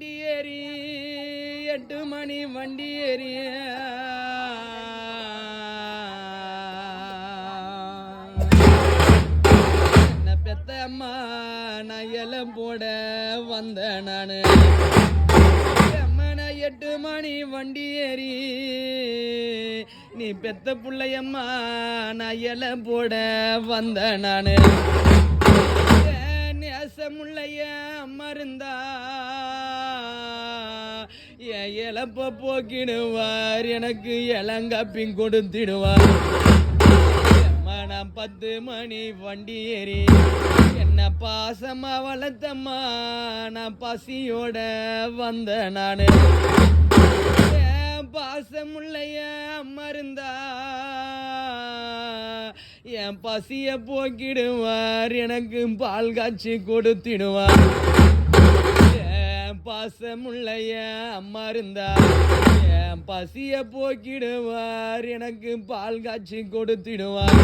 வண்டி ஏறி எட்டு மணி வண்டி ஏறி என்ன பெத்த அம்மா நான் எலம் போட வந்த நானு. எட்டு மணி வண்டி ஏறி நீ பெத்த பிள்ளையம்மா நான் இல போட வந்த நானு. நேசமுள்ளைய மருந்தா என் இழப்ப போக்கிடுவார் எனக்கு இளங்கப்பிங் கொடுத்திடுவார். மனம் நான் பத்து மணி வண்டி ஏறி என்ன பாசமா வளர்த்தம்மா நான் பசியோட வந்த நானு. என் பாசமுள்ளைய மருந்தா என் பசிய போக்கிடுவார் எனக்கு பால் காய்ச்சி கொடுத்திடுவார். பாசமுள்ளைய அம்மா இருந்தா என் பசிய போக்கிடுவார் எனக்கு பால் காய்ச்சி கொடுத்திடுவார்.